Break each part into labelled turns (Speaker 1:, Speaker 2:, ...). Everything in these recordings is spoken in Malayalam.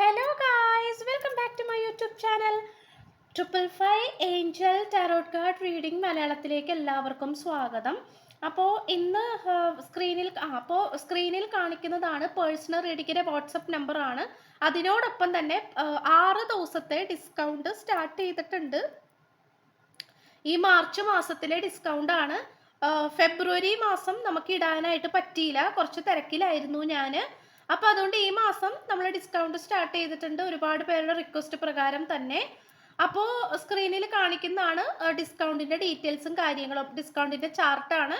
Speaker 1: hello guys welcome back to my YouTube channel triple five angel tarot card reading മലയാളത്തിലേക്ക് എല്ലാവർക്കും സ്വാഗതം അപ്പോൾ ഇന്ന് സ്ക്രീനിൽ അപ്പോൾ സ്ക്രീനിൽ കാണിക്കുന്നതാണ് പേഴ്സണൽ റീഡിങ്ങിൻ്റെ വാട്സപ്പ് നമ്പറാണ് അതിനോടൊപ്പം തന്നെ ആറ് ദിവസത്തെ ഡിസ്കൗണ്ട് സ്റ്റാർട്ട് ചെയ്തിട്ടുണ്ട് ഈ മാർച്ച് മാസത്തിലെ ഡിസ്കൗണ്ടാണ് ഫെബ്രുവരി മാസം നമുക്ക് ഇടാനായിട്ട് പറ്റിയില്ല കുറച്ച് തിരക്കിലായിരുന്നു ഞാൻ അപ്പോൾ അതുകൊണ്ട് ഈ മാസം നമ്മൾ ഡിസ്കൗണ്ട് സ്റ്റാർട്ട് ചെയ്തിട്ടുണ്ട് ഒരുപാട് പേരുടെ റിക്വസ്റ്റ് പ്രകാരം തന്നെ അപ്പോൾ സ്ക്രീനിൽ കാണിക്കുന്നതാണ് ഡിസ്കൗണ്ടിൻ്റെ ഡീറ്റെയിൽസും കാര്യങ്ങളും ഡിസ്കൗണ്ടിൻ്റെ ചാർട്ടാണ്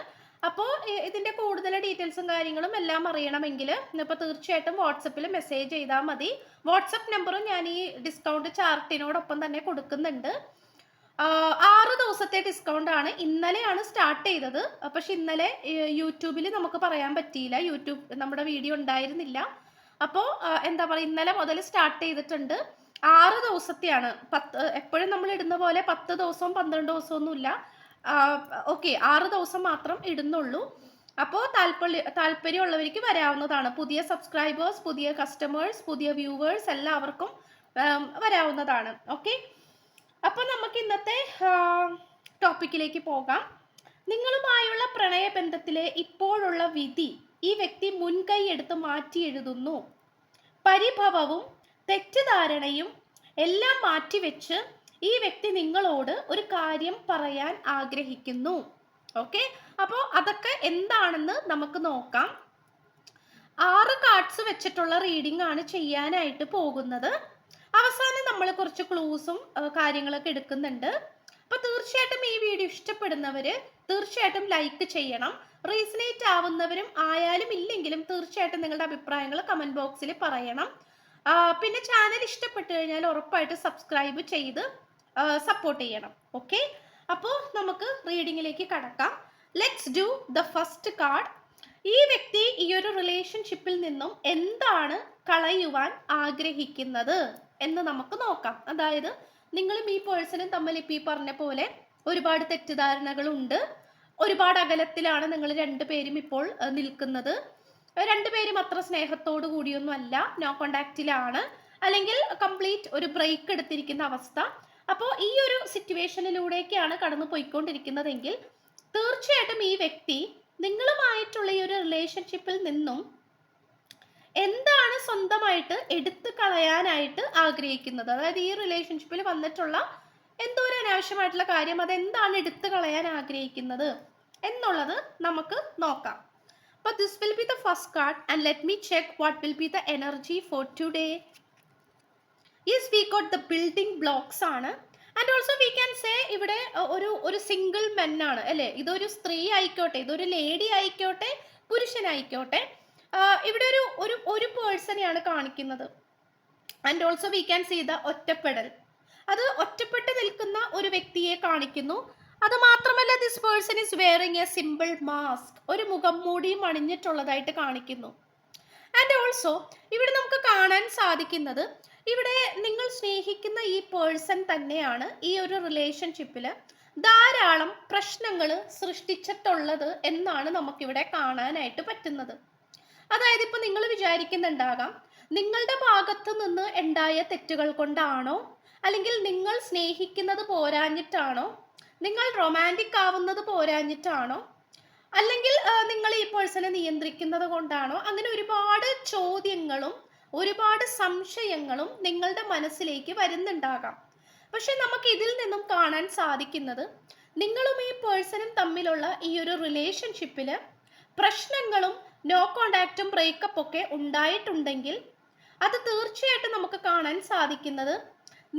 Speaker 1: അപ്പോൾ ഇതിൻ്റെ കൂടുതൽ ഡീറ്റെയിൽസും കാര്യങ്ങളും എല്ലാം അറിയണമെങ്കിൽ ഇപ്പോൾ തീർച്ചയായിട്ടും വാട്സപ്പിൽ മെസ്സേജ് ചെയ്താൽ മതി വാട്സപ്പ് നമ്പറും ഞാൻ ഈ ഡിസ്കൗണ്ട് ചാർട്ടിനോടൊപ്പം തന്നെ കൊടുക്കുന്നുണ്ട് ആറ് ദിവസത്തെ ഡിസ്കൗണ്ട് ആണ് ഇന്നലെയാണ് സ്റ്റാർട്ട് ചെയ്തത് പക്ഷെ ഇന്നലെ യൂട്യൂബിൽ നമുക്ക് പറയാൻ പറ്റിയില്ല യൂട്യൂബ് നമ്മുടെ വീഡിയോ ഉണ്ടായിരുന്നില്ല അപ്പോൾ എന്താ പറയുക ഇന്നലെ മുതൽ സ്റ്റാർട്ട് ചെയ്തിട്ടുണ്ട് ആറ് ദിവസത്തെയാണ് പത്ത് എപ്പോഴും നമ്മൾ ഇടുന്ന പോലെ പത്ത് ദിവസവും പന്ത്രണ്ട് ദിവസവും ഇല്ല ഓക്കെ ആറ് ദിവസം മാത്രം ഇടുന്നുള്ളൂ അപ്പോൾ താല്പര്യ താല്പര്യമുള്ളവർക്ക് വരാവുന്നതാണ് പുതിയ സബ്സ്ക്രൈബേഴ്സ് പുതിയ കസ്റ്റമേഴ്സ് പുതിയ വ്യൂവേഴ്സ് എല്ലാവർക്കും വരാവുന്നതാണ് ഓക്കെ അപ്പോൾ നമുക്ക് ഇന്നത്തെ ടോപ്പിക്കിലേക്ക് പോകാം നിങ്ങളുമായുള്ള പ്രണയബന്ധത്തിലെ ഇപ്പോഴുള്ള വിധി ഈ വ്യക്തി മുൻകൈ എടുത്ത് മാറ്റി എഴുതുന്നു പരിഭവവും തെറ്റിദ്ധാരണയും എല്ലാം മാറ്റിവെച്ച് ഈ വ്യക്തി നിങ്ങളോട് ഒരു കാര്യം പറയാൻ ആഗ്രഹിക്കുന്നു ഓക്കെ അപ്പോൾ അതൊക്കെ എന്താണെന്ന് നമുക്ക് നോക്കാം ആറ് കാർഡ്സ് വെച്ചിട്ടുള്ള റീഡിംഗ് ആണ് ചെയ്യാനായിട്ട് പോകുന്നത് അവസാനം നമ്മൾ കുറച്ച് ക്ലൂസും കാര്യങ്ങളൊക്കെ എടുക്കുന്നുണ്ട് അപ്പോൾ തീർച്ചയായിട്ടും ഈ വീഡിയോ ഇഷ്ടപ്പെടുന്നവർ തീർച്ചയായിട്ടും ലൈക്ക് ചെയ്യണം റീസണേറ്റ് ആവുന്നവരും ആയാലും ഇല്ലെങ്കിലും തീർച്ചയായിട്ടും നിങ്ങളുടെ അഭിപ്രായങ്ങൾ കമന്റ് ബോക്സിൽ പറയണം പിന്നെ ചാനൽ ഇഷ്ടപ്പെട്ടു കഴിഞ്ഞാൽ ഉറപ്പായിട്ട് സബ്സ്ക്രൈബ് ചെയ്ത് സപ്പോർട്ട് ചെയ്യണം ഓക്കെ അപ്പോൾ നമുക്ക് റീഡിങ്ങിലേക്ക് കടക്കാം let's do the first card ഈ വ്യക്തി ഈ ഒരു റിലേഷൻഷിപ്പിൽ നിന്നും എന്താണ് കളയുവാൻ ആഗ്രഹിക്കുന്നത് എന്ന് നമുക്ക് നോക്കാം അതായത് നിങ്ങളും ഈ പേഴ്സണും തമ്മിൽ ഇപ്പം ഈ പറഞ്ഞ പോലെ ഒരുപാട് തെറ്റിദ്ധാരണകളുണ്ട് ഒരുപാട് അകലത്തിലാണ് നിങ്ങൾ രണ്ടുപേരും ഇപ്പോൾ നിൽക്കുന്നത് രണ്ടുപേരും അത്ര സ്നേഹത്തോടു കൂടിയൊന്നും അല്ല നോ കോണ്ടാക്റ്റിലാണ് അല്ലെങ്കിൽ കംപ്ലീറ്റ് ഒരു ബ്രേക്ക് എടുത്തിരിക്കുന്ന അവസ്ഥ അപ്പോൾ ഈ ഒരു സിറ്റുവേഷനിലൂടെയൊക്കെയാണ് കടന്നു പോയിക്കൊണ്ടിരിക്കുന്നതെങ്കിൽ തീർച്ചയായിട്ടും ഈ വ്യക്തി നിങ്ങളുമായിട്ടുള്ള ഈ ഒരു റിലേഷൻഷിപ്പിൽ നിന്നും എന്താണ് സ്വന്തമായിട്ട് എടുത്തു കളയാനായിട്ട് ആഗ്രഹിക്കുന്നത് അതായത് ഈ റിലേഷൻഷിപ്പിൽ വന്നിട്ടുള്ള എന്തോ ഒരു അനാവശ്യമായിട്ടുള്ള കാര്യം അതെന്താണ് എടുത്തു കളയാൻ ആഗ്രഹിക്കുന്നത് എന്നുള്ളത് നമുക്ക് നോക്കാം അപ്പോൾ this will be the first card and let me check what will be the energy for today ഈ speak out the building blocks ആണ് and also we can say ഇവിടെ ഒരു ഒരു സിംഗിൾ മെൻ ആണ് അല്ലേ ഇതൊരു സ്ത്രീ ആയിക്കോട്ടെ ഇതൊരു ലേഡി ആയിക്കോട്ടെ പുരുഷനായിക്കോട്ടെ ഇവിടെ ഒരു ഒരു ഒരു പേഴ്സണെയാണ് കാണിക്കുന്നത് and also we can see the ഒറ്റപ്പെടൽ അത് ഒറ്റപ്പെട്ട് നിൽക്കുന്ന ഒരു വ്യക്തിയെ കാണിക്കുന്നു അത് മാത്രമല്ല this person is wearing a simple mask ഒരു മുഖം മൂടിയും അണിഞ്ഞിട്ടുള്ളതായിട്ട് കാണിക്കുന്നു ആൻഡ് ഓൾസോ ഇവിടെ നമുക്ക് കാണാൻ സാധിക്കുന്നത് ഇവിടെ നിങ്ങൾ സ്നേഹിക്കുന്ന ഈ പേഴ്സൺ തന്നെയാണ് ഈ ഒരു റിലേഷൻഷിപ്പിൽ ധാരാളം പ്രശ്നങ്ങൾ സൃഷ്ടിച്ചിട്ടുള്ളത് എന്നാണ് നമുക്കിവിടെ കാണാനായിട്ട് പറ്റുന്നത് അതായത് ഇപ്പൊ നിങ്ങൾ വിചാരിക്കുന്നുണ്ടാകാം നിങ്ങളുടെ ഭാഗത്തു നിന്ന് ഉണ്ടായ തെറ്റുകൾ കൊണ്ടാണോ അല്ലെങ്കിൽ നിങ്ങൾ സ്നേഹിക്കുന്നത് പോരാഞ്ഞിട്ടാണോ നിങ്ങൾ റൊമാൻറ്റിക് ആവുന്നത് പോരാഞ്ഞിട്ടാണോ അല്ലെങ്കിൽ നിങ്ങൾ ഈ പേഴ്സണെ നിയന്ത്രിക്കുന്നത് കൊണ്ടാണോ അങ്ങനെ ഒരുപാട് ചോദ്യങ്ങളും ഒരുപാട് സംശയങ്ങളും നിങ്ങളുടെ മനസ്സിലേക്ക് വരുന്നുണ്ടാകാം പക്ഷെ നമുക്ക് ഇതിൽ നിന്നും കാണാൻ സാധിക്കുന്നത് നിങ്ങളും ഈ പേഴ്സണും തമ്മിലുള്ള ഈ ഒരു റിലേഷൻഷിപ്പില് പ്രശ്നങ്ങളും നോ കോണ്ടാക്റ്റും ബ്രേക്കപ്പ് ഒക്കെ ഉണ്ടായിട്ടുണ്ടെങ്കിൽ അത് തീർച്ചയായിട്ടും നമുക്ക് കാണാൻ സാധിക്കുന്നത്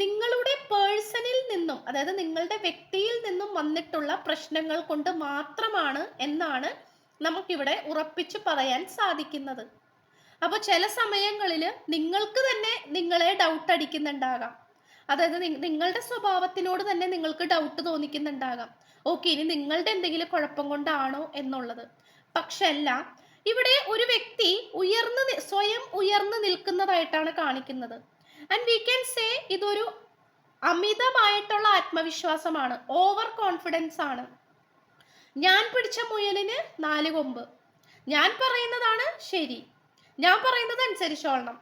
Speaker 1: നിങ്ങളുടെ പേഴ്സണിൽ നിന്നും അതായത് നിങ്ങളുടെ വ്യക്തിയിൽ നിന്നും വന്നിട്ടുള്ള പ്രശ്നങ്ങൾ കൊണ്ട് മാത്രമാണ് എന്നാണ് നമുക്കിവിടെ ഉറപ്പിച്ചു പറയാൻ സാധിക്കുന്നത് അപ്പോൾ ചില സമയങ്ങളിൽ നിങ്ങൾക്ക് തന്നെ നിങ്ങളെ ഡൗട്ട് അടിക്കുന്നുണ്ടാകാം അതായത് നിങ്ങളുടെ സ്വഭാവത്തിനോട് തന്നെ നിങ്ങൾക്ക് ഡൗട്ട് തോന്നിക്കുന്നുണ്ടാകാം ഓക്കെ ഇനി നിങ്ങളുടെ എന്തെങ്കിലും കുഴപ്പം കൊണ്ടാണോ എന്നുള്ളത് അല്ല ഇവിടെ ഒരു വ്യക്തി ഉയർന്നു സ്വയം ഉയർന്നു നിൽക്കുന്നതായിട്ടാണ് കാണിക്കുന്നത് ആൻഡ് വി ക്യാൻ സേ ഇതൊരു അമിതമായിട്ടുള്ള ആത്മവിശ്വാസമാണ് ഓവർ കോൺഫിഡൻസ് ആണ് ഞാൻ പിടിച്ച മുയലിന് നാല് കൊമ്പ് ഞാൻ പറയുന്നതാണ് ശരി ഞാൻ പറയുന്നത് അനുസരിച്ചോളണം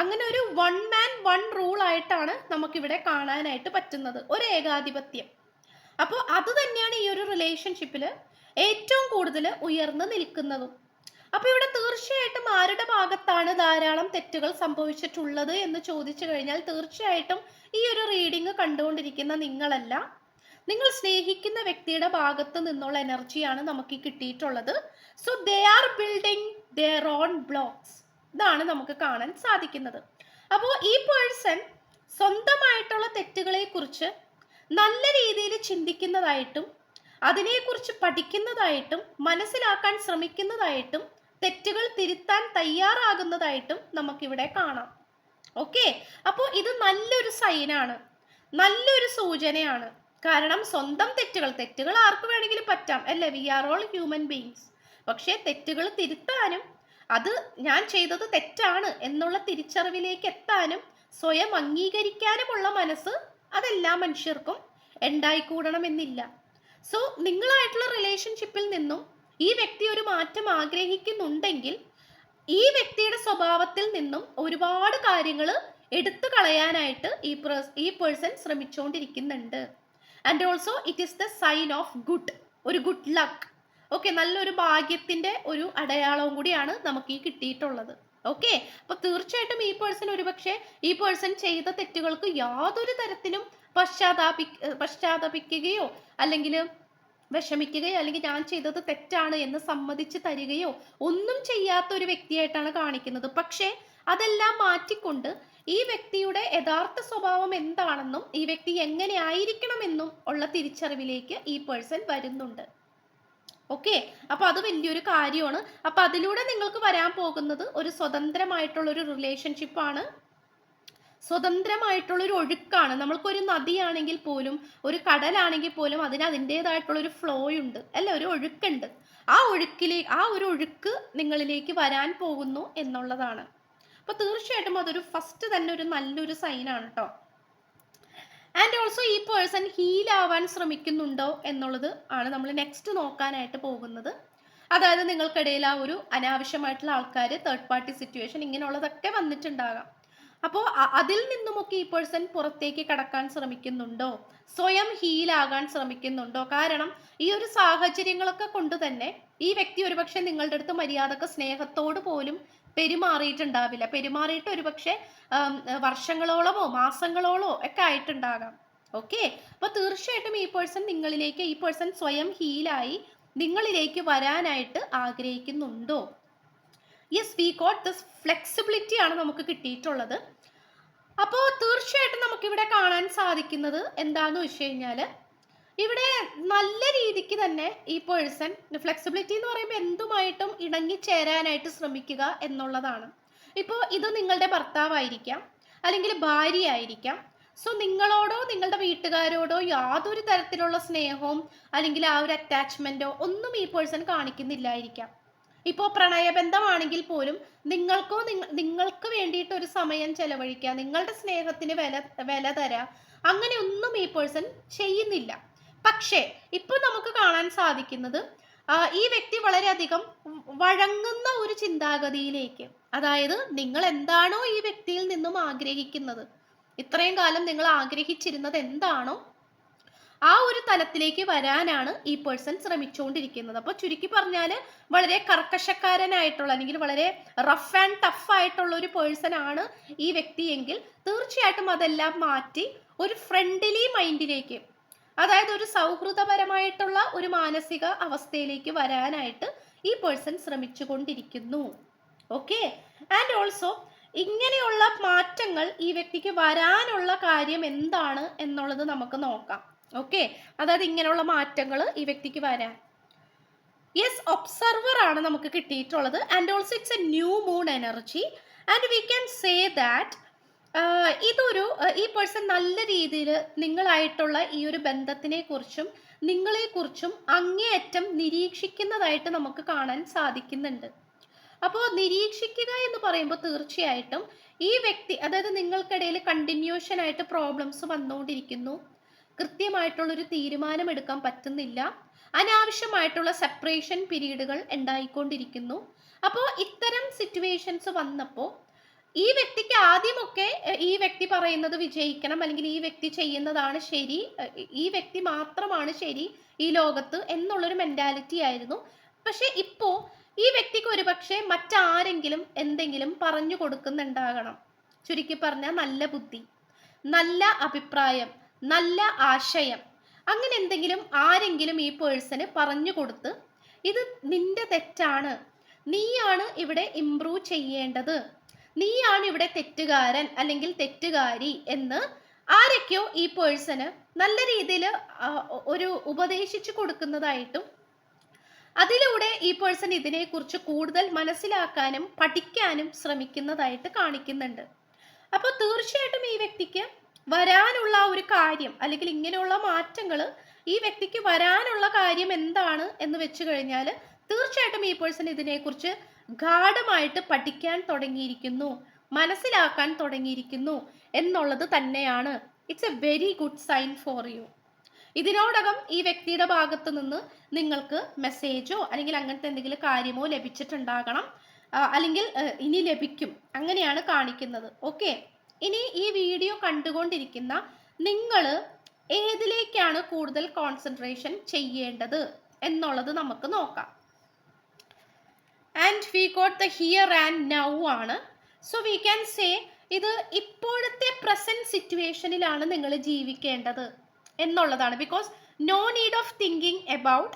Speaker 1: അങ്ങനെ ഒരു വൺ മാൻ വൺ റൂൾ ആയിട്ടാണ് നമുക്കിവിടെ കാണാനായിട്ട് പറ്റുന്നത് ഒരു ഏകാധിപത്യം അപ്പോൾ അത് തന്നെയാണ് ഈ ഒരു റിലേഷൻഷിപ്പിൽ ഏറ്റവും കൂടുതൽ ഉയർന്നു നിൽക്കുന്നതും അപ്പൊ ഇവിടെ തീർച്ചയായിട്ടും ആരുടെ ഭാഗത്താണ് ധാരാളം തെറ്റുകൾ സംഭവിച്ചിട്ടുള്ളത് എന്ന് ചോദിച്ചു കഴിഞ്ഞാൽ തീർച്ചയായിട്ടും ഈ ഒരു റീഡിംഗ് കണ്ടുകൊണ്ടിരിക്കുന്ന നിങ്ങളല്ല നിങ്ങൾ സ്നേഹിക്കുന്ന വ്യക്തിയുടെ ഭാഗത്ത് നിന്നുള്ള എനർജിയാണ് നമുക്ക് കിട്ടിയിട്ടുള്ളത് so they are building their own blocks ഇതാണ് നമുക്ക് കാണാൻ സാധിക്കുന്നത് അപ്പോൾ ഈ പേഴ്സൺ സ്വന്തമായിട്ടുള്ള തെറ്റുകളെ കുറിച്ച് നല്ല രീതിയിൽ ചിന്തിക്കുന്നതായിട്ടും അതിനെക്കുറിച്ച് പഠിക്കുന്നതായിട്ടും മനസ്സിലാക്കാൻ ശ്രമിക്കുന്നതായിട്ടും തെറ്റുകൾ തിരുത്താൻ തയ്യാറാകുന്നതായിട്ടും നമുക്കിവിടെ കാണാം ഓക്കെ അപ്പോൾ ഇത് നല്ലൊരു സൈനാണ് നല്ലൊരു സൂചനയാണ് കാരണം സ്വന്തം തെറ്റുകൾ തെറ്റുകൾ ആർക്ക് വേണമെങ്കിലും പറ്റാം അല്ലേ we are all human beings പക്ഷേ തെറ്റുകൾ തിരുത്താനും അത് ഞാൻ ചെയ്തത് തെറ്റാണ് എന്നുള്ള തിരിച്ചറിവിലേക്ക് എത്താനും സ്വയം അംഗീകരിക്കാനുമുള്ള മനസ്സ് അതെല്ലാ മനുഷ്യർക്കും ഉണ്ടായിക്കൂടണമെന്നില്ല സോ നിങ്ങളായിട്ടുള്ള റിലേഷൻഷിപ്പിൽ നിന്നും ഈ വ്യക്തി ഒരു മാറ്റം ആഗ്രഹിക്കുന്നുണ്ടെങ്കിൽ ഈ വ്യക്തിയുടെ സ്വഭാവത്തിൽ നിന്നും ഒരുപാട് കാര്യങ്ങൾ എടുത്തു കളയാനായിട്ട് ഈ ഈ പേഴ്സൺ ശ്രമിച്ചുകൊണ്ടിരിക്കുന്നുണ്ട് and also it is the sign of good ഒരു ഗുഡ് ലക്ക് ഓക്കെ നല്ലൊരു ഭാഗ്യത്തിന്റെ ഒരു അടയാളവും കൂടിയാണ് നമുക്ക് ഈ കിട്ടിയിട്ടുള്ളത് ഓക്കെ അപ്പൊ തീർച്ചയായിട്ടും ഈ പേഴ്സൺ ഒരുപക്ഷെ ഈ പേഴ്സൺ ചെയ്ത തെറ്റുകൾക്ക് യാതൊരു തരത്തിലും പശ്ചാത്താപി പശ്ചാത്തപിക്കുകയോ അല്ലെങ്കിൽ വിഷമിക്കുകയോ അല്ലെങ്കിൽ ഞാൻ ചെയ്തത് തെറ്റാണ് എന്ന് സമ്മതിച്ച് തരികയോ ഒന്നും ചെയ്യാത്ത ഒരു വ്യക്തിയായിട്ടാണ് കാണിക്കുന്നത് പക്ഷേ അതെല്ലാം മാറ്റിക്കൊണ്ട് ഈ വ്യക്തിയുടെ യഥാർത്ഥ സ്വഭാവം എന്താണെന്നും ഈ വ്യക്തി എങ്ങനെ ആയിരിക്കണമെന്നും ഉള്ള തിരിച്ചറിവിലേക്ക് ഈ പേഴ്സൺ വരുന്നുണ്ട് ഓക്കെ അപ്പൊ അത് വലിയൊരു കാര്യമാണ് അപ്പൊ അതിലൂടെ നിങ്ങൾക്ക് വരാൻ പോകുന്നത് ഒരു സ്വതന്ത്രമായിട്ടുള്ള ഒരു റിലേഷൻഷിപ്പാണ് സ്വതന്ത്രമായിട്ടുള്ളൊരു ഒഴുക്കാണ് നമ്മൾക്കൊരു നദിയാണെങ്കിൽ പോലും ഒരു കടലാണെങ്കിൽ പോലും അതിന് ഒരു ഫ്ലോ ഉണ്ട് അല്ല ഒരു ഒഴുക്കുണ്ട് ആ ഒഴുക്കിലെ ആ ഒരു ഒഴുക്ക് നിങ്ങളിലേക്ക് വരാൻ പോകുന്നു എന്നുള്ളതാണ് അപ്പോൾ തീർച്ചയായിട്ടും അതൊരു ഫസ്റ്റ് തന്നെ ഒരു നല്ലൊരു സൈനാണ് കേട്ടോ ആൻഡ് ഓൾസോ ഈ പേഴ്സൺ ഹീൽ ആവാൻ ശ്രമിക്കുന്നുണ്ടോ എന്നുള്ളത് ആണ് നമ്മൾ നെക്സ്റ്റ് നോക്കാനായിട്ട് പോകുന്നത് അതായത് നിങ്ങൾക്കിടയിൽ ആ ഒരു അനാവശ്യമായിട്ടുള്ള ആൾക്കാർ തേർഡ് പാർട്ടി സിറ്റുവേഷൻ ഇങ്ങനെയുള്ളതൊക്കെ വന്നിട്ടുണ്ടാകാം അപ്പോ അതിൽ നിന്നുമൊക്കെ ഈ പേഴ്സൺ പുറത്തേക്ക് കടക്കാൻ ശ്രമിക്കുന്നുണ്ടോ സ്വയം ഹീലാകാൻ ശ്രമിക്കുന്നുണ്ടോ കാരണം ഈ ഒരു സാഹചര്യങ്ങളൊക്കെ കൊണ്ട് തന്നെ ഈ വ്യക്തി ഒരുപക്ഷെ നിങ്ങളുടെ അടുത്ത് മര്യാദക്ക് സ്നേഹത്തോട് പോലും പെരുമാറിയിട്ടുണ്ടാവില്ല പെരുമാറിയിട്ട് ഒരുപക്ഷെ വർഷങ്ങളോളമോ മാസങ്ങളോളോ ഒക്കെ ആയിട്ടുണ്ടാകാം ഓക്കെ അപ്പോൾ തീർച്ചയായിട്ടും ഈ പേഴ്സൺ നിങ്ങളിലേക്ക് ഈ പേഴ്സൺ സ്വയം ഹീലായി നിങ്ങളിലേക്ക് വരാനായിട്ട് ആഗ്രഹിക്കുന്നുണ്ടോ yes we got this flexibility ആണ് നമുക്ക് കിട്ടിയിട്ടുള്ളത് അപ്പോൾ തീർച്ചയായിട്ടും നമുക്കിവിടെ കാണാൻ സാധിക്കുന്നത് എന്താന്ന് വെച്ച് കഴിഞ്ഞാൽ ഇവിടെ നല്ല രീതിക്ക് തന്നെ ഈ പേഴ്സൺ ഫ്ലെക്സിബിലിറ്റി എന്ന് പറയുമ്പോൾ എന്തുമായിട്ടും ഇണങ്ങിച്ചേരാനായിട്ട് ശ്രമിക്കുക എന്നുള്ളതാണ് ഇപ്പോൾ ഇത് നിങ്ങളുടെ ഭർത്താവായിരിക്കാം അല്ലെങ്കിൽ ഭാര്യയായിരിക്കാം സോ നിങ്ങളോടോ നിങ്ങളുടെ വീട്ടുകാരോടോ യാതൊരു തരത്തിലുള്ള സ്നേഹവും അല്ലെങ്കിൽ ആ ഒരു അറ്റാച്ച്മെൻറ്റോ ഒന്നും ഈ പേഴ്സൺ കാണിക്കുന്നില്ലായിരിക്കാം ഇപ്പോൾ പ്രണയബന്ധമാണെങ്കിൽ പോലും നിങ്ങൾക്കോ നിങ്ങൾക്ക് വേണ്ടിയിട്ട് ഒരു സമയം ചെലവഴിക്കുക നിങ്ങളുടെ സ്നേഹത്തിന് വില വില തരാ അങ്ങനെ ഒന്നും ഈ പേഴ്സൺ ചെയ്യുന്നില്ല പക്ഷേ ഇപ്പോൾ നമുക്ക് കാണാൻ സാധിക്കുന്നത് ഈ വ്യക്തി വളരെയധികം വഴങ്ങുന്ന ഒരു ചിന്താഗതിയിലേക്ക് അതായത് നിങ്ങൾ എന്താണോ ഈ വ്യക്തിയിൽ നിന്നും ആഗ്രഹിക്കുന്നത് ഇത്രയും കാലം നിങ്ങൾ ആഗ്രഹിച്ചിരുന്നത് എന്താണോ ആ ഒരു തലത്തിലേക്ക് വരാനാണ് ഈ പേഴ്സൺ ശ്രമിച്ചുകൊണ്ടിരിക്കുന്നത് അപ്പോൾ ചുരുക്കി പറഞ്ഞാൽ വളരെ കർക്കശക്കാരനായിട്ടുള്ള അല്ലെങ്കിൽ വളരെ റഫ് ആൻഡ് ടഫ് ആയിട്ടുള്ള ഒരു പേഴ്സൺ ആണ് ഈ വ്യക്തിയെങ്കിൽ തീർച്ചയായിട്ടും അതെല്ലാം മാറ്റി ഒരു ഫ്രണ്ട്ലി മൈൻഡിലേക്ക് അതായത് ഒരു സൗഹൃദപരമായിട്ടുള്ള ഒരു മാനസിക അവസ്ഥയിലേക്ക് വരാനായിട്ട് ഈ പേഴ്സൺ ശ്രമിച്ചുകൊണ്ടിരിക്കുന്നു ഓക്കെ ആൻഡ് ഓൾസോ ഇങ്ങനെയുള്ള മാറ്റങ്ങൾ ഈ വ്യക്തിക്ക് വരാനുള്ള കാര്യം എന്താണ് എന്നുള്ളത് നമുക്ക് നോക്കാം ഓക്കെ അതായത് ഇങ്ങനെയുള്ള മാറ്റങ്ങൾ ഈ വ്യക്തിക്ക് വരാം യെസ് ഒബ്സർവർ ആണ് നമുക്ക് കിട്ടിയിട്ടുള്ളത് and also it's a new moon energy and we can say that ഇതൊരു uh, ഈ പേഴ്സൺ നല്ല രീതിയിൽ നിങ്ങളായിട്ടുള്ള ഈ ഒരു ബന്ധത്തിനെ കുറിച്ചും നിങ്ങളെക്കുറിച്ചും അങ്ങേയറ്റം നിരീക്ഷിക്കുന്നതായിട്ട് നമുക്ക് കാണാൻ സാധിക്കുന്നുണ്ട് അപ്പോൾ നിരീക്ഷിക്കുക എന്ന് പറയുമ്പോൾ തീർച്ചയായിട്ടും ഈ വ്യക്തി അതായത് നിങ്ങൾക്കിടയിൽ കണ്ടിന്യൂഷൻ ആയിട്ട് പ്രോബ്ലംസ് വന്നുകൊണ്ടിരിക്കുന്നു കൃത്യമായിട്ടുള്ളൊരു തീരുമാനം എടുക്കാൻ പറ്റുന്നില്ല അനാവശ്യമായിട്ടുള്ള സെപ്പറേഷൻ പീരീഡുകൾ ഉണ്ടായിക്കൊണ്ടിരിക്കുന്നു അപ്പോൾ ഇത്തരം സിറ്റുവേഷൻസ് വന്നപ്പോൾ ഈ വ്യക്തിക്ക് ആദ്യമൊക്കെ ഈ വ്യക്തി പറയുന്നത് വിജയിക്കണം അല്ലെങ്കിൽ ഈ വ്യക്തി ചെയ്യുന്നതാണ് ശരി ഈ വ്യക്തി മാത്രമാണ് ശരി ഈ ലോകത്ത് എന്നുള്ളൊരു മെന്റാലിറ്റി ആയിരുന്നു പക്ഷെ ഇപ്പോൾ ഈ വ്യക്തിക്ക് ഒരുപക്ഷെ മറ്റാരെങ്കിലും എന്തെങ്കിലും പറഞ്ഞു കൊടുക്കുന്നുണ്ടാകണം ചുരുക്കി പറഞ്ഞാൽ നല്ല ബുദ്ധി നല്ല അഭിപ്രായം നല്ല ആശയം അങ്ങനെ എന്തെങ്കിലും ആരെങ്കിലും ഈ പേഴ്സന് പറഞ്ഞു കൊടുത്ത് ഇത് നിന്റെ തെറ്റാണ് നീയാണ് ഇവിടെ ഇംപ്രൂവ് ചെയ്യേണ്ടത് നീയാണ് ഇവിടെ തെറ്റുകാരൻ അല്ലെങ്കിൽ തെറ്റുകാരി എന്ന് ആരൊക്കെയോ ഈ പേഴ്സന് നല്ല രീതിയിൽ ഒരു ഉപദേശിച്ചു കൊടുക്കുന്നതായിട്ടും അതിലൂടെ ഈ പേഴ്സൺ ഇതിനെക്കുറിച്ച് കൂടുതൽ മനസ്സിലാക്കാനും പഠിക്കാനും ശ്രമിക്കുന്നതായിട്ട് കാണിക്കുന്നുണ്ട് അപ്പോൾ തീർച്ചയായിട്ടും ഈ വ്യക്തിക്ക് വരാനുള്ള ഒരു കാര്യം അല്ലെങ്കിൽ ഇങ്ങനെയുള്ള മാറ്റങ്ങൾ ഈ വ്യക്തിക്ക് വരാനുള്ള കാര്യം എന്താണ് എന്ന് വെച്ച് കഴിഞ്ഞാൽ തീർച്ചയായിട്ടും ഈ പേഴ്സൺ ഇതിനെക്കുറിച്ച് ഗാഠമായിട്ട് പഠിക്കാൻ തുടങ്ങിയിരിക്കുന്നു മനസ്സിലാക്കാൻ തുടങ്ങിയിരിക്കുന്നു എന്നുള്ളത് തന്നെയാണ് it's a very good sign for you ഇതിനോടകം ഈ വ്യക്തിയുടെ ഭാഗത്ത് നിന്ന് നിങ്ങൾക്ക് മെസ്സേജോ അല്ലെങ്കിൽ അങ്ങനത്തെ എന്തെങ്കിലും കാര്യമോ ലഭിച്ചിട്ടുണ്ടാകണം അല്ലെങ്കിൽ ഇനി ലഭിക്കും അങ്ങനെയാണ് കാണിക്കുന്നത് ഓക്കെ ഇനി ഈ വീഡിയോ കണ്ടുകൊണ്ടിരിക്കുന്ന നിങ്ങൾ ഏതിലേക്കാണ് കൂടുതൽ കോൺസെൻട്രേഷൻ ചെയ്യേണ്ടത് എന്നുള്ളത് നമുക്ക് നോക്കാം and we got the here and now ആണ് സോ വി ക്യാൻ സേ ഇത് ഇപ്പോഴത്തെ പ്രസന്റ് സിറ്റുവേഷനിലാണ് നിങ്ങൾ ജീവിക്കേണ്ടത് എന്നുള്ളതാണ് because no need of thinking about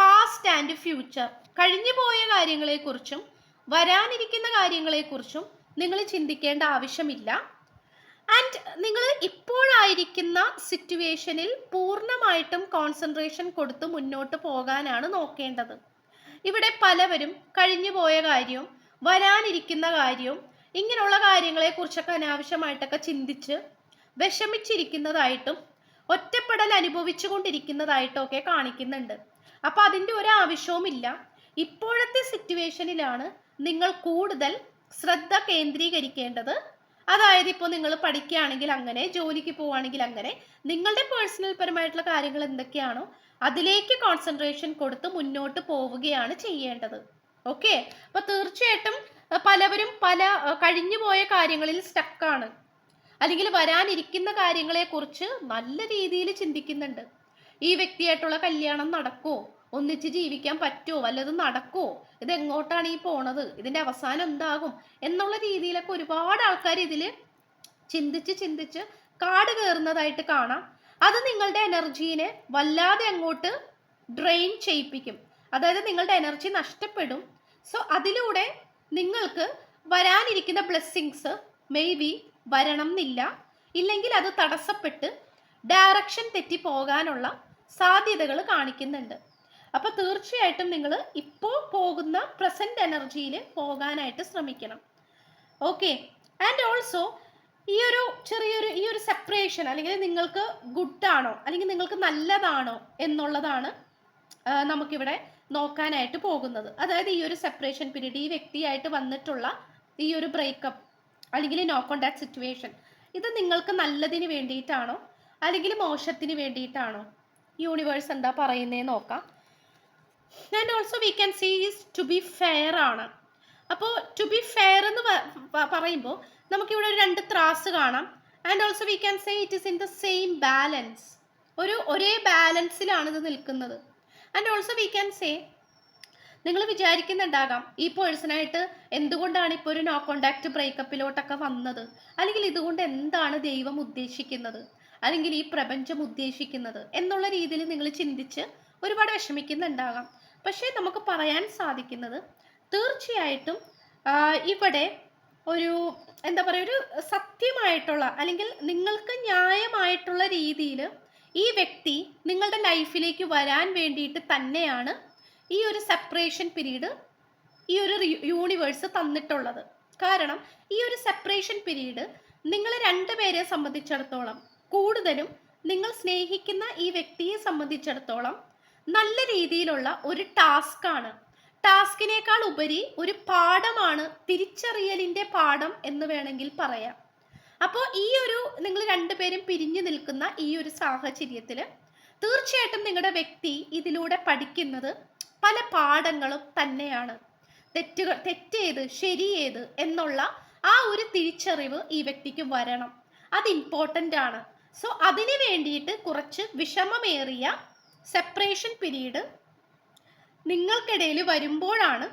Speaker 1: past and future കഴിഞ്ഞു പോയ കാര്യങ്ങളെക്കുറിച്ചും വരാനിരിക്കുന്ന കാര്യങ്ങളെക്കുറിച്ചും നിങ്ങൾ ചിന്തിക്കേണ്ട ആവശ്യമില്ല ആൻഡ് നിങ്ങൾ ഇപ്പോഴായിരിക്കുന്ന സിറ്റുവേഷനിൽ പൂർണ്ണമായിട്ടും കോൺസെൻട്രേഷൻ കൊടുത്ത് മുന്നോട്ട് പോകാനാണ് നോക്കേണ്ടത് ഇവിടെ പലവരും കഴിഞ്ഞു പോയ കാര്യവും വരാനിരിക്കുന്ന കാര്യവും ഇങ്ങനെയുള്ള കുറിച്ചൊക്കെ അനാവശ്യമായിട്ടൊക്കെ ചിന്തിച്ച് വിഷമിച്ചിരിക്കുന്നതായിട്ടും ഒറ്റപ്പെടൽ അനുഭവിച്ചു കൊണ്ടിരിക്കുന്നതായിട്ടും ഒക്കെ കാണിക്കുന്നുണ്ട് അപ്പം അതിൻ്റെ ഇല്ല ഇപ്പോഴത്തെ സിറ്റുവേഷനിലാണ് നിങ്ങൾ കൂടുതൽ ശ്രദ്ധ കേന്ദ്രീകരിക്കേണ്ടത് അതായത് ഇപ്പോൾ നിങ്ങൾ പഠിക്കുകയാണെങ്കിൽ അങ്ങനെ ജോലിക്ക് പോവുകയാണെങ്കിൽ അങ്ങനെ നിങ്ങളുടെ പേഴ്സണൽ പരമായിട്ടുള്ള കാര്യങ്ങൾ എന്തൊക്കെയാണോ അതിലേക്ക് കോൺസെൻട്രേഷൻ കൊടുത്ത് മുന്നോട്ട് പോവുകയാണ് ചെയ്യേണ്ടത് ഓക്കെ അപ്പൊ തീർച്ചയായിട്ടും പലവരും പല കഴിഞ്ഞുപോയ കാര്യങ്ങളിൽ സ്റ്റക്കാണ് അല്ലെങ്കിൽ വരാനിരിക്കുന്ന കാര്യങ്ങളെ കുറിച്ച് നല്ല രീതിയിൽ ചിന്തിക്കുന്നുണ്ട് ഈ വ്യക്തിയായിട്ടുള്ള കല്യാണം നടക്കുമോ ഒന്നിച്ച് ജീവിക്കാൻ പറ്റുമോ വല്ലത് നടക്കുമോ ഇത് എങ്ങോട്ടാണ് ഈ പോണത് ഇതിന്റെ അവസാനം എന്താകും എന്നുള്ള രീതിയിലൊക്കെ ഒരുപാട് ആൾക്കാർ ഇതിൽ ചിന്തിച്ച് ചിന്തിച്ച് കാട് കയറുന്നതായിട്ട് കാണാം അത് നിങ്ങളുടെ എനർജീനെ വല്ലാതെ അങ്ങോട്ട് ഡ്രെയിൻ ചെയ്യിപ്പിക്കും അതായത് നിങ്ങളുടെ എനർജി നഷ്ടപ്പെടും സോ അതിലൂടെ നിങ്ങൾക്ക് വരാനിരിക്കുന്ന ബ്ലെസ്സിങ്സ് മേ ബി വരണം എന്നില്ല ഇല്ലെങ്കിൽ അത് തടസ്സപ്പെട്ട് ഡയറക്ഷൻ തെറ്റി പോകാനുള്ള സാധ്യതകൾ കാണിക്കുന്നുണ്ട് അപ്പോൾ തീർച്ചയായിട്ടും നിങ്ങൾ ഇപ്പോൾ പോകുന്ന പ്രസന്റ് എനർജിയിൽ പോകാനായിട്ട് ശ്രമിക്കണം ഓക്കെ ആൻഡ് ഓൾസോ ഈ ഒരു ചെറിയൊരു ഈ ഒരു സെപ്പറേഷൻ അല്ലെങ്കിൽ നിങ്ങൾക്ക് ആണോ അല്ലെങ്കിൽ നിങ്ങൾക്ക് നല്ലതാണോ എന്നുള്ളതാണ് നമുക്കിവിടെ നോക്കാനായിട്ട് പോകുന്നത് അതായത് ഈ ഒരു സെപ്പറേഷൻ പീരീഡ് ഈ വ്യക്തിയായിട്ട് വന്നിട്ടുള്ള ഈ ഒരു ബ്രേക്കപ്പ് അല്ലെങ്കിൽ നോ കോണ്ടാക്ട് സിറ്റുവേഷൻ ഇത് നിങ്ങൾക്ക് നല്ലതിന് വേണ്ടിയിട്ടാണോ അല്ലെങ്കിൽ മോശത്തിന് വേണ്ടിയിട്ടാണോ യൂണിവേഴ്സ് എന്താ പറയുന്നേ നോക്കാം and also we can see is to be fair ആണ് അപ്പോൾ ടു ബി ഫെയർ എന്ന് പറയുമ്പോൾ നമുക്കിവിടെ ഒരു രണ്ട് ത്രാസ് കാണാം and also we can say it is in the same balance ഒരു ഒരേ ബാലൻസിലാണ് ഇത് നിൽക്കുന്നത് and also we can say നിങ്ങൾ വിചാരിക്കുന്നുണ്ടാകാം ഈ പേഴ്സണായിട്ട് എന്തുകൊണ്ടാണ് ഇപ്പോൾ ഒരു നോ കോണ്ടാക്ട് ബ്രേക്കപ്പിലോട്ടൊക്കെ വന്നത് അല്ലെങ്കിൽ ഇതുകൊണ്ട് എന്താണ് ദൈവം ഉദ്ദേശിക്കുന്നത് അല്ലെങ്കിൽ ഈ പ്രപഞ്ചം ഉദ്ദേശിക്കുന്നത് എന്നുള്ള രീതിയിൽ നിങ്ങൾ ചിന്തിച്ച് ഒരുപാട് വിഷമിക്കുന്നുണ്ടാകാം പക്ഷേ നമുക്ക് പറയാൻ സാധിക്കുന്നത് തീർച്ചയായിട്ടും ഇവിടെ ഒരു എന്താ പറയുക ഒരു സത്യമായിട്ടുള്ള അല്ലെങ്കിൽ നിങ്ങൾക്ക് ന്യായമായിട്ടുള്ള രീതിയിൽ ഈ വ്യക്തി നിങ്ങളുടെ ലൈഫിലേക്ക് വരാൻ വേണ്ടിയിട്ട് തന്നെയാണ് ഈ ഒരു സെപ്പറേഷൻ പീരീഡ് ഈ ഒരു യൂണിവേഴ്സ് തന്നിട്ടുള്ളത് കാരണം ഈ ഒരു സെപ്പറേഷൻ പീരീഡ് നിങ്ങൾ രണ്ടുപേരെ സംബന്ധിച്ചിടത്തോളം കൂടുതലും നിങ്ങൾ സ്നേഹിക്കുന്ന ഈ വ്യക്തിയെ സംബന്ധിച്ചിടത്തോളം നല്ല രീതിയിലുള്ള ഒരു ടാസ്ക്കാണ് ടാസ്കിനേക്കാൾ ഉപരി ഒരു പാഠമാണ് തിരിച്ചറിയലിൻ്റെ പാഠം എന്ന് വേണമെങ്കിൽ പറയാം അപ്പോൾ ഈ ഒരു നിങ്ങൾ രണ്ടുപേരും പിരിഞ്ഞു നിൽക്കുന്ന ഈ ഒരു സാഹചര്യത്തിൽ തീർച്ചയായിട്ടും നിങ്ങളുടെ വ്യക്തി ഇതിലൂടെ പഠിക്കുന്നത് പല പാഠങ്ങളും തന്നെയാണ് തെറ്റുകൾ തെറ്റേത് ശരിയേത് എന്നുള്ള ആ ഒരു തിരിച്ചറിവ് ഈ വ്യക്തിക്ക് വരണം അത് ഇമ്പോർട്ടൻ്റ് ആണ് സോ അതിനു വേണ്ടിയിട്ട് കുറച്ച് വിഷമമേറിയ സെപ്പറേഷൻ പീരീഡ് നിങ്ങൾക്കിടയിൽ വരുമ്പോഴാണ്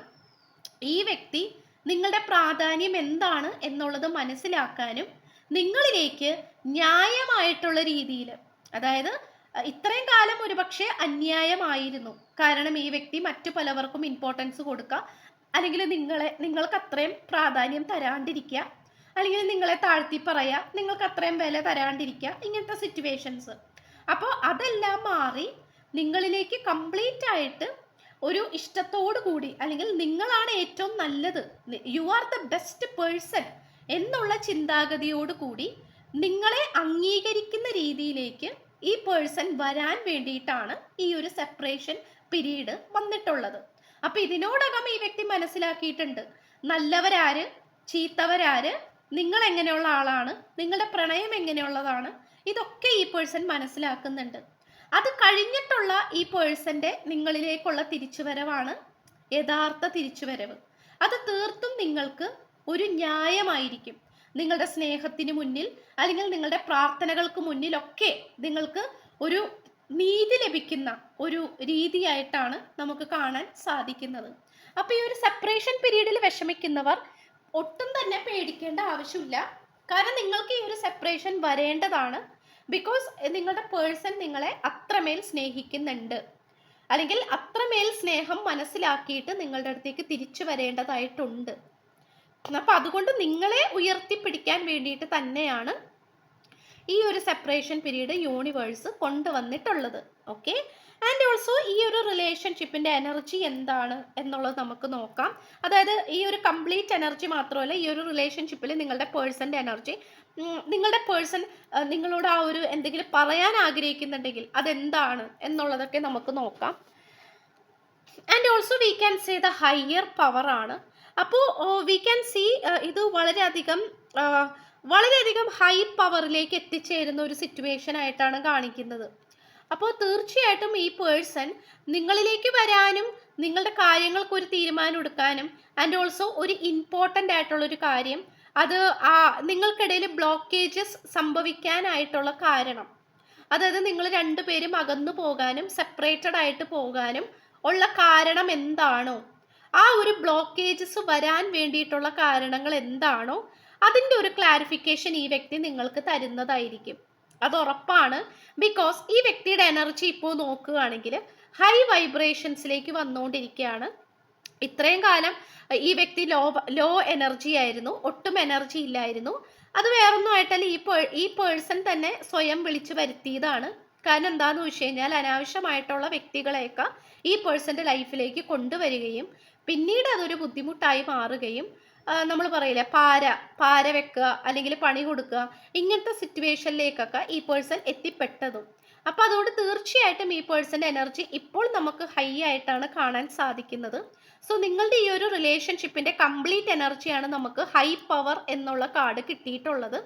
Speaker 1: ഈ വ്യക്തി നിങ്ങളുടെ പ്രാധാന്യം എന്താണ് എന്നുള്ളത് മനസ്സിലാക്കാനും നിങ്ങളിലേക്ക് ന്യായമായിട്ടുള്ള രീതിയിൽ അതായത് ഇത്രയും കാലം ഒരുപക്ഷെ അന്യായമായിരുന്നു കാരണം ഈ വ്യക്തി മറ്റു പലവർക്കും ഇമ്പോർട്ടൻസ് കൊടുക്കുക അല്ലെങ്കിൽ നിങ്ങളെ നിങ്ങൾക്ക് അത്രയും പ്രാധാന്യം തരാണ്ടിരിക്കുക അല്ലെങ്കിൽ നിങ്ങളെ താഴ്ത്തി പറയുക നിങ്ങൾക്ക് അത്രയും വില തരാണ്ടിരിക്കുക ഇങ്ങനത്തെ സിറ്റുവേഷൻസ് അപ്പോൾ അതെല്ലാം മാറി നിങ്ങളിലേക്ക് കംപ്ലീറ്റ് ആയിട്ട് ഒരു ഇഷ്ടത്തോടു കൂടി അല്ലെങ്കിൽ നിങ്ങളാണ് ഏറ്റവും നല്ലത് you are the best person എന്നുള്ള ചിന്താഗതിയോട് കൂടി നിങ്ങളെ അംഗീകരിക്കുന്ന രീതിയിലേക്ക് ഈ പേഴ്സൺ വരാൻ വേണ്ടിയിട്ടാണ് ഈ ഒരു സെപ്പറേഷൻ പിരീഡ് വന്നിട്ടുള്ളത് അപ്പൊ ഇതിനോടകം ഈ വ്യക്തി മനസ്സിലാക്കിയിട്ടുണ്ട് നല്ലവരാര് ചീത്തവരാര് നിങ്ങൾ എങ്ങനെയുള്ള ആളാണ് നിങ്ങളുടെ പ്രണയം എങ്ങനെയുള്ളതാണ് ഇതൊക്കെ ഈ പേഴ്സൺ മനസ്സിലാക്കുന്നുണ്ട് അത് കഴിഞ്ഞിട്ടുള്ള ഈ പേഴ്സന്റെ നിങ്ങളിലേക്കുള്ള തിരിച്ചുവരവാണ് യഥാർത്ഥ തിരിച്ചുവരവ് അത് തീർത്തും നിങ്ങൾക്ക് ഒരു ന്യായമായിരിക്കും നിങ്ങളുടെ സ്നേഹത്തിന് മുന്നിൽ അല്ലെങ്കിൽ നിങ്ങളുടെ പ്രാർത്ഥനകൾക്ക് മുന്നിലൊക്കെ നിങ്ങൾക്ക് ഒരു നീതി ലഭിക്കുന്ന ഒരു രീതിയായിട്ടാണ് നമുക്ക് കാണാൻ സാധിക്കുന്നത് അപ്പോൾ ഈ ഒരു സെപ്പറേഷൻ പീരീഡിൽ വിഷമിക്കുന്നവർ ഒട്ടും തന്നെ പേടിക്കേണ്ട ആവശ്യമില്ല കാരണം നിങ്ങൾക്ക് ഈ ഒരു സെപ്പറേഷൻ വരേണ്ടതാണ് ബിക്കോസ് നിങ്ങളുടെ പേഴ്സൺ നിങ്ങളെ അത്രമേൽ സ്നേഹിക്കുന്നുണ്ട് അല്ലെങ്കിൽ അത്രമേൽ സ്നേഹം മനസ്സിലാക്കിയിട്ട് നിങ്ങളുടെ അടുത്തേക്ക് തിരിച്ചു വരേണ്ടതായിട്ടുണ്ട് അപ്പൊ അതുകൊണ്ട് നിങ്ങളെ ഉയർത്തിപ്പിടിക്കാൻ വേണ്ടിയിട്ട് തന്നെയാണ് ഈ ഒരു സെപ്പറേഷൻ പീരീഡ് യൂണിവേഴ്സ് കൊണ്ടുവന്നിട്ടുള്ളത് ഓക്കെ ആൻഡ് ഓൾസോ ഈ ഒരു റിലേഷൻഷിപ്പിന്റെ എനർജി എന്താണ് എന്നുള്ളത് നമുക്ക് നോക്കാം അതായത് ഈ ഒരു കംപ്ലീറ്റ് എനർജി മാത്രമല്ല ഈ ഒരു റിലേഷൻഷിപ്പിൽ നിങ്ങളുടെ പേഴ്സന്റെ എനർജി നിങ്ങളുടെ പേഴ്സൺ നിങ്ങളോട് ആ ഒരു എന്തെങ്കിലും പറയാൻ ആഗ്രഹിക്കുന്നുണ്ടെങ്കിൽ അതെന്താണ് എന്നുള്ളതൊക്കെ നമുക്ക് നോക്കാം and also we can say the higher power ആണ് അപ്പോൾ വി ക്യാൻ സീ ഇത് വളരെയധികം വളരെയധികം ഹൈ പവറിലേക്ക് എത്തിച്ചേരുന്ന ഒരു സിറ്റുവേഷൻ ആയിട്ടാണ് കാണിക്കുന്നത് അപ്പോൾ തീർച്ചയായിട്ടും ഈ പേഴ്സൺ നിങ്ങളിലേക്ക് വരാനും നിങ്ങളുടെ കാര്യങ്ങൾക്ക് ഒരു തീരുമാനം എടുക്കാനും ആൻഡ് ഓൾസോ ഒരു ഇമ്പോർട്ടൻ്റ് ആയിട്ടുള്ളൊരു കാര്യം അത് ആ നിങ്ങൾക്കിടയിൽ ബ്ലോക്കേജസ് സംഭവിക്കാനായിട്ടുള്ള കാരണം അതായത് നിങ്ങൾ രണ്ടുപേരും അകന്നു പോകാനും സെപ്പറേറ്റഡ് ആയിട്ട് പോകാനും ഉള്ള കാരണം എന്താണോ ആ ഒരു ബ്ലോക്കേജസ് വരാൻ വേണ്ടിയിട്ടുള്ള കാരണങ്ങൾ എന്താണോ അതിൻ്റെ ഒരു ക്ലാരിഫിക്കേഷൻ ഈ വ്യക്തി നിങ്ങൾക്ക് തരുന്നതായിരിക്കും അത് ഉറപ്പാണ് ബിക്കോസ് ഈ വ്യക്തിയുടെ എനർജി ഇപ്പോൾ നോക്കുകയാണെങ്കിൽ ഹൈ വൈബ്രേഷൻസിലേക്ക് വന്നുകൊണ്ടിരിക്കുകയാണ് ഇത്രയും കാലം ഈ വ്യക്തി ലോ ലോ എനർജി ആയിരുന്നു ഒട്ടും എനർജി ഇല്ലായിരുന്നു അത് ആയിട്ടല്ല ഈ ഈ പേഴ്സൺ തന്നെ സ്വയം വിളിച്ചു വരുത്തിയതാണ് കാരണം എന്താന്ന് വെച്ച് കഴിഞ്ഞാൽ അനാവശ്യമായിട്ടുള്ള വ്യക്തികളെയൊക്കെ ഈ പേഴ്സന്റെ ലൈഫിലേക്ക് കൊണ്ടുവരികയും പിന്നീട് അതൊരു ബുദ്ധിമുട്ടായി മാറുകയും നമ്മൾ പറയില്ലേ പാര പാര വെക്കുക അല്ലെങ്കിൽ പണി കൊടുക്കുക ഇങ്ങനത്തെ സിറ്റുവേഷനിലേക്കൊക്കെ ഈ പേഴ്സൺ എത്തിപ്പെട്ടതും അപ്പോൾ അതുകൊണ്ട് തീർച്ചയായിട്ടും ഈ പേഴ്സൻ്റെ എനർജി ഇപ്പോൾ നമുക്ക് ഹൈ ആയിട്ടാണ് കാണാൻ സാധിക്കുന്നത് സോ നിങ്ങളുടെ ഈ ഒരു റിലേഷൻഷിപ്പിൻ്റെ കംപ്ലീറ്റ് എനർജിയാണ് നമുക്ക് ഹൈ പവർ എന്നുള്ള കാർഡ് കിട്ടിയിട്ടുള്ളത്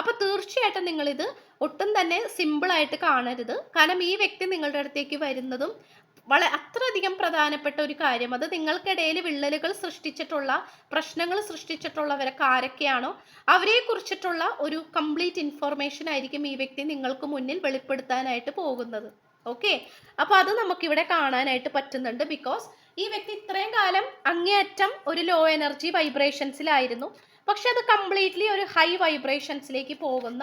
Speaker 1: അപ്പോൾ തീർച്ചയായിട്ടും നിങ്ങളിത് ഒട്ടും തന്നെ സിമ്പിളായിട്ട് കാണരുത് കാരണം ഈ വ്യക്തി നിങ്ങളുടെ അടുത്തേക്ക് വരുന്നതും വളരെ അത്രയധികം പ്രധാനപ്പെട്ട ഒരു കാര്യം അത് നിങ്ങൾക്കിടയിൽ വിള്ളലുകൾ സൃഷ്ടിച്ചിട്ടുള്ള പ്രശ്നങ്ങൾ സൃഷ്ടിച്ചിട്ടുള്ളവരൊക്കെ ആരൊക്കെയാണോ അവരെ കുറിച്ചിട്ടുള്ള ഒരു കംപ്ലീറ്റ് ഇൻഫോർമേഷൻ ആയിരിക്കും ഈ വ്യക്തി നിങ്ങൾക്ക് മുന്നിൽ വെളിപ്പെടുത്താനായിട്ട് പോകുന്നത് ഓക്കെ അപ്പൊ അത് നമുക്കിവിടെ കാണാനായിട്ട് പറ്റുന്നുണ്ട് ബിക്കോസ് ഈ വ്യക്തി ഇത്രയും കാലം അങ്ങേയറ്റം ഒരു ലോ എനർജി വൈബ്രേഷൻസിലായിരുന്നു പക്ഷെ അത് കംപ്ലീറ്റ്ലി ഒരു ഹൈ വൈബ്രേഷൻസിലേക്ക് പോകുന്ന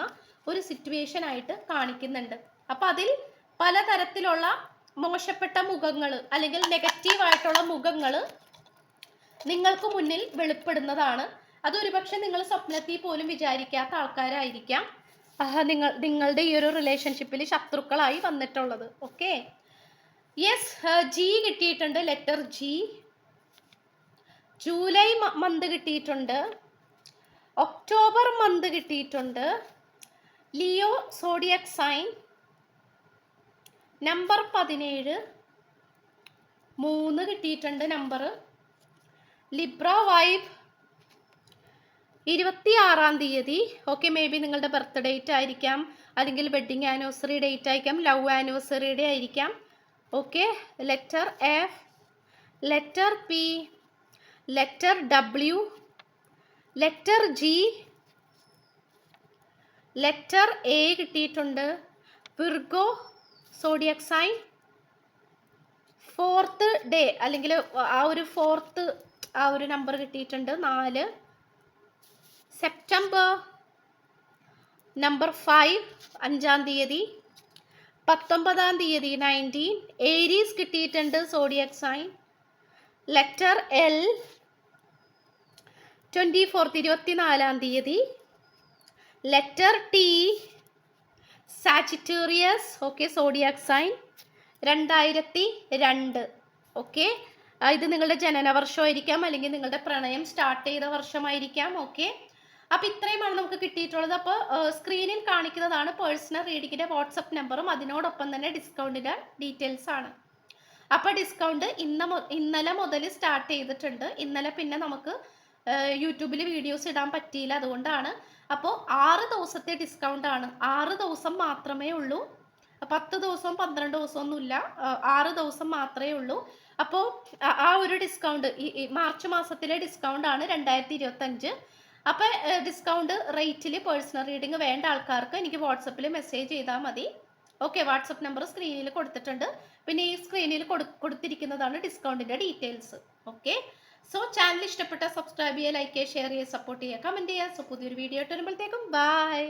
Speaker 1: ഒരു സിറ്റുവേഷൻ ആയിട്ട് കാണിക്കുന്നുണ്ട് അപ്പൊ അതിൽ പലതരത്തിലുള്ള മോശപ്പെട്ട മുഖങ്ങൾ അല്ലെങ്കിൽ നെഗറ്റീവ് ആയിട്ടുള്ള മുഖങ്ങൾ നിങ്ങൾക്ക് മുന്നിൽ വെളിപ്പെടുന്നതാണ് അതൊരുപക്ഷെ നിങ്ങൾ സ്വപ്നത്തിൽ പോലും വിചാരിക്കാത്ത ആൾക്കാരായിരിക്കാം നിങ്ങൾ നിങ്ങളുടെ ഈ ഒരു റിലേഷൻഷിപ്പിൽ ശത്രുക്കളായി വന്നിട്ടുള്ളത് ഓക്കെ യെസ് ജി കിട്ടിയിട്ടുണ്ട് ലെറ്റർ ജി ജൂലൈ മന്ത് കിട്ടിയിട്ടുണ്ട് ഒക്ടോബർ മന്ത് കിട്ടിയിട്ടുണ്ട് ലിയോ സോഡിയക് സൈൻ നമ്പർ പതിനേഴ് മൂന്ന് കിട്ടിയിട്ടുണ്ട് നമ്പർ ലിബ്ര വൈബ് ഇരുപത്തി ആറാം തീയതി ഓക്കെ മേ ബി നിങ്ങളുടെ ബർത്ത് ഡേറ്റ് ആയിരിക്കാം അല്ലെങ്കിൽ വെഡിങ് ആനിവേഴ്സറി ഡേറ്റ് ആയിരിക്കാം ലവ് ആനിവേഴ്സറി ഡേ ആയിരിക്കാം okay letter F letter P letter W letter G letter A കിട്ടിയിട്ടുണ്ട് Virgo zodiac sign fourth day അല്ലെങ്കിൽ ആ ഒരു ഫോർത്ത് ആ ഒരു നമ്പർ കിട്ടിയിട്ടുണ്ട് നാല് സെപ്റ്റംബർ നമ്പർ ഫൈവ് അഞ്ചാം തീയതി പത്തൊമ്പതാം തീയതി നയൻറ്റീൻ ഏരീസ് കിട്ടിയിട്ടുണ്ട് zodiac sign letter L twenty fourth ഇരുപത്തിനാലാം തീയതി letter T Sagittarius okay zodiac sign രണ്ടായിരത്തി രണ്ട് ഓക്കെ ഇത് നിങ്ങളുടെ ജനന വർഷമായിരിക്കാം അല്ലെങ്കിൽ നിങ്ങളുടെ പ്രണയം സ്റ്റാർട്ട് ചെയ്ത വർഷമായിരിക്കാം ഓക്കെ അപ്പോൾ ഇത്രയുമാണ് നമുക്ക് കിട്ടിയിട്ടുള്ളത് അപ്പോൾ സ്ക്രീനിൽ കാണിക്കുന്നതാണ് പേഴ്സണൽ റീഡിങ്ങിൻ്റെ വാട്സപ്പ് നമ്പറും അതിനോടൊപ്പം തന്നെ ഡിസ്കൗണ്ടിൻ്റെ ഡീറ്റെയിൽസ് ആണ് അപ്പോൾ ഡിസ്കൗണ്ട് ഇന്ന ഇന്നലെ മുതൽ സ്റ്റാർട്ട് ചെയ്തിട്ടുണ്ട് ഇന്നലെ പിന്നെ നമുക്ക് യൂട്യൂബിൽ വീഡിയോസ് ഇടാൻ പറ്റിയില്ല അതുകൊണ്ടാണ് അപ്പോൾ ആറ് ദിവസത്തെ ഡിസ്കൗണ്ട് ആണ് ആറ് ദിവസം മാത്രമേ ഉള്ളൂ പത്ത് ദിവസം പന്ത്രണ്ട് ദിവസം ഒന്നുമില്ല ആറ് ദിവസം മാത്രമേ ഉള്ളൂ അപ്പോൾ ആ ഒരു ഡിസ്കൗണ്ട് ഈ മാർച്ച് മാസത്തിലെ ഡിസ്കൗണ്ട് ആണ് രണ്ടായിരത്തി ഇരുപത്തഞ്ച് അപ്പോൾ ഡിസ്കൗണ്ട് റേറ്റിൽ പേഴ്സണൽ റീഡിംഗ് വേണ്ട ആൾക്കാർക്ക് എനിക്ക് വാട്സപ്പിൽ മെസ്സേജ് ചെയ്താൽ മതി ഓക്കെ വാട്സപ്പ് നമ്പർ സ്ക്രീനിൽ കൊടുത്തിട്ടുണ്ട് പിന്നെ ഈ സ്ക്രീനിൽ കൊടുത്തിരിക്കുന്നതാണ് ഡിസ്കൗണ്ടിൻ്റെ ഡീറ്റെയിൽസ് ഓക്കെ സോ ചാനൽ ഇഷ്ടപ്പെട്ട സബ്സ്ക്രൈബ് ചെയ്യുക ലൈക്ക് ചെയ്യുക ഷെയർ ചെയ്യുക സപ്പോർട്ട് ചെയ്യുക കമൻറ്റ് ചെയ്യുക സോ പുതിയൊരു വീഡിയോ ആയിട്ട് വരുമ്പോഴത്തേക്കും ബൈ